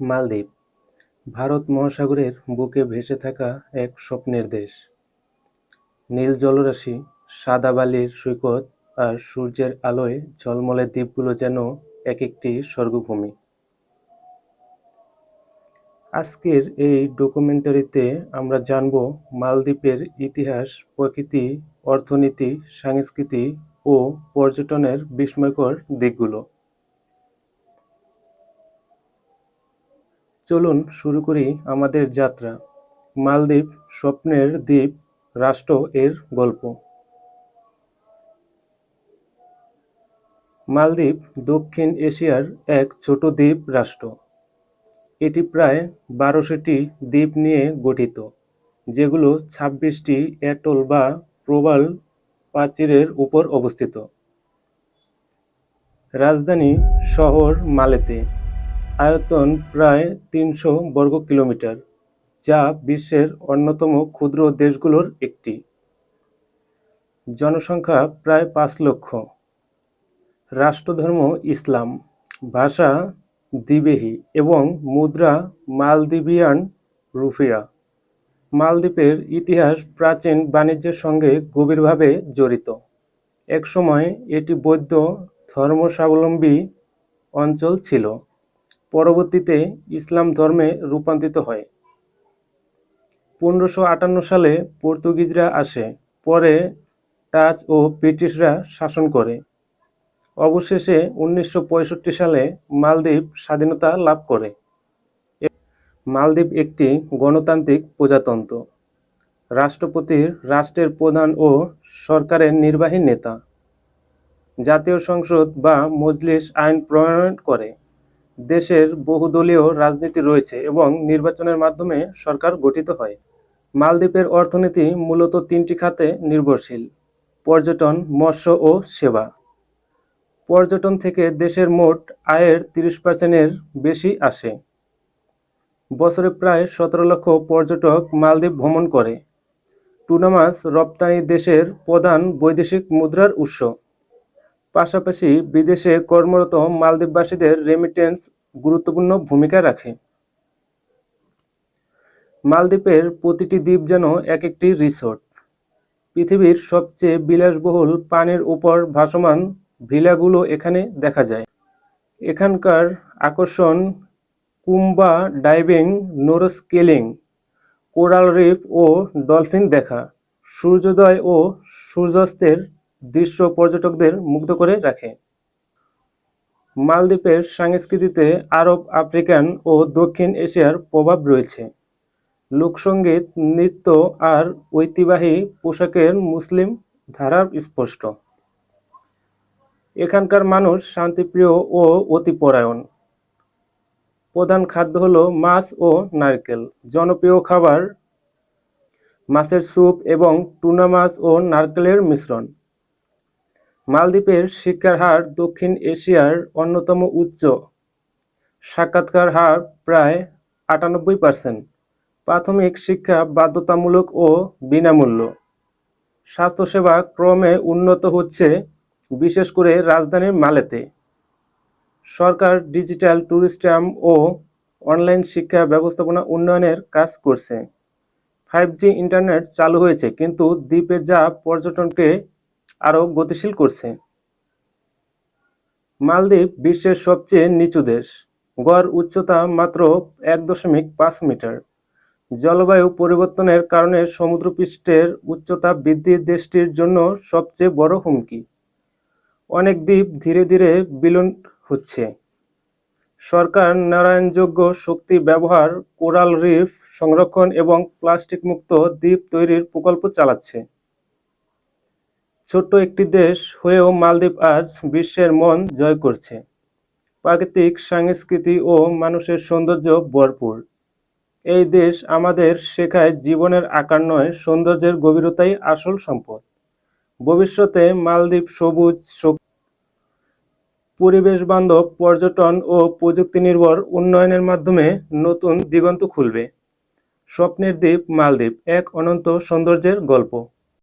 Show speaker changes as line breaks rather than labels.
মালদ্বীপ, ভারত মহাসাগরের বুকে ভেসে থাকা এক স্বপ্নের দেশ। নীল জলরাশি, সাদা বালির সৈকত আর সূর্যের আলোয় ঝলমলে দ্বীপগুলো যেন এক একটি স্বর্গভূমি। আজকের এই ডকুমেন্টারিতে আমরা জানব মালদ্বীপের ইতিহাস, প্রকৃতি, অর্থনীতি, সংস্কৃতি ও পর্যটনের বিস্ময়কর দিকগুলো। চলুন শুরু করি আমাদের যাত্রা। মালদ্বীপ স্বপ্নের দ্বীপ রাষ্ট্র এর গল্প। মালদ্বীপ দক্ষিণ এশিয়ার এক ছোট দ্বীপ রাষ্ট্র। এটি প্রায় বারোশোটি দ্বীপ নিয়ে গঠিত, যেগুলো ছাব্বিশটি অ্যাটল বা প্রবাল প্রাচীরের উপর অবস্থিত। রাজধানী শহর মালেতে। আয়তন প্রায় তিনশো বর্গ কিলোমিটার, যা বিশ্বের অন্যতম ক্ষুদ্র দেশগুলোর একটি। জনসংখ্যা প্রায় পাঁচ লক্ষ। রাষ্ট্রধর্ম ইসলাম, ভাষা দ্বিবেহী এবং মুদ্রা মালদ্বীপিয়ান রুফিয়া। মালদ্বীপের ইতিহাস প্রাচীন বাণিজ্যের সঙ্গে গভীরভাবে জড়িত। একসময় এটি বৌদ্ধ ধর্মস্বাবলম্বী অঞ্চল ছিল। পরবর্তীতে ইসলাম ধর্মে রূপান্তরিত হয়। পনেরোশো আটান্ন সালে পর্তুগিজরা আসে, পরে ডাচ ও ব্রিটিশরা শাসন করে। অবশেষে উনিশশো পঁয়ষট্টি সালে মালদ্বীপ স্বাধীনতা লাভ করে। মালদ্বীপ একটি গণতান্ত্রিক প্রজাতন্ত্র। রাষ্ট্রপতির রাষ্ট্রের প্রধান ও সরকারের নির্বাহী নেতা। জাতীয় সংসদ বা মজলিস আইন প্রণয়ন করে। দেশের বহুদলীয় রাজনীতি রয়েছে এবং নির্বাচনের মাধ্যমে সরকার গঠিত হয়। মালদ্বীপের অর্থনীতি মূলত তিনটি খাতে নির্ভরশীল, পর্যটন, মৎস্য ও সেবা। পর্যটন থেকে দেশের মোট আয়ের তিরিশ পার্সেন্টের বেশি আসে। বছরে প্রায় সতেরো লক্ষ পর্যটক মালদ্বীপ ভ্রমণ করে। টুনা মাছ রপ্তানি দেশের প্রধান বৈদেশিক মুদ্রার উৎস। পাশাপাশি বিদেশে কর্মরত মালদ্বীপবাসীদের রেমিটেন্স গুরুত্বপূর্ণ ভূমিকা রাখে। মালদ্বীপের প্রতিটি দ্বীপ যেন এক একটি রিসোর্ট পৃথিবীর সবচেয়ে বিলাসবহুল পানির উপর ভাসমান ভিলাগুলো এখানে দেখা যায়। এখানকার আকর্ষণ কুম্বা ডাইভিং, নোরস্কেলিং, কোরাল রিফ ও ডলফিন দেখা। সূর্যোদয় ও সূর্যাস্তের দৃশ্য পর্যটকদের মুগ্ধ করে রাখে। মালদ্বীপের সংস্কৃতিতে আরব, আফ্রিকান ও দক্ষিণ এশিয়ার প্রভাব রয়েছে। লোকসঙ্গীত নৃত্য আর ঐতিহ্যবাহী পোশাকের মুসলিম ধারার স্পষ্ট। এখানকার মানুষ শান্তিপ্রিয় ও অতিপরায়ণ। প্রধান খাদ্য হলো মাছ ও নারকেল। জনপ্রিয় খাবার মাছের স্যুপ এবং টুনা মাছ ও নারকেলের মিশ্রণ। মালদ্বীপের শিক্ষার হার দক্ষিণ এশিয়ার অন্যতম উচ্চ। সাক্ষাৎকার হার প্রায় আটানব্বই পার্সেন্ট প্রাথমিক শিক্ষা বাধ্যতামূলক ও বিনামূল্য। স্বাস্থ্যসেবা ক্রমে উন্নত হচ্ছে, বিশেষ করে রাজধানীর মালেতে। সরকার ডিজিটাল ট্যুরিস্টাম ও অনলাইন শিক্ষা ব্যবস্থাপনা উন্নয়নের কাজ করছে। ফাইভ জি ইন্টারনেট চালু হয়েছে, কিন্তু দ্বীপে যা পর্যটনকে আরও গতিশীল করছে। মালদ্বীপ বিশ্বের সবচেয়ে নিচু দেশ। গড় উচ্চতা মাত্র এক দশমিক পাঁচ মিটার। জলবায়ু পরিবর্তনের কারণে সমুদ্রপৃষ্ঠের উচ্চতা বৃদ্ধি দেশটির জন্য সবচেয়ে বড় হুমকি। অনেক দ্বীপ ধীরে ধীরে বিলীন হচ্ছে। সরকার নারায়ণযোগ্য শক্তি ব্যবহার, কোরাল রিফ সংরক্ষণ এবং প্লাস্টিক মুক্ত দ্বীপ তৈরির প্রকল্প চালাচ্ছে। ছোট্ট একটি দেশ হয়েও মালদ্বীপ আজ বিশ্বের মন জয় করছে। প্রাকৃতিক, সংস্কৃতি ও মানুষের সৌন্দর্য ভরপুর। এই দেশ আমাদের শেখায় জীবনের আকার নয়, সৌন্দর্যের গভীরতাই আসল সম্পদ। ভবিষ্যতে মালদ্বীপ সবুজ পরিবেশ বান্ধব পর্যটন ও প্রযুক্তি নির্ভর উন্নয়নের মাধ্যমে নতুন দিগন্ত খুলবে। স্বপ্নের দ্বীপ মালদ্বীপ, এক অনন্ত সৌন্দর্যের গল্প।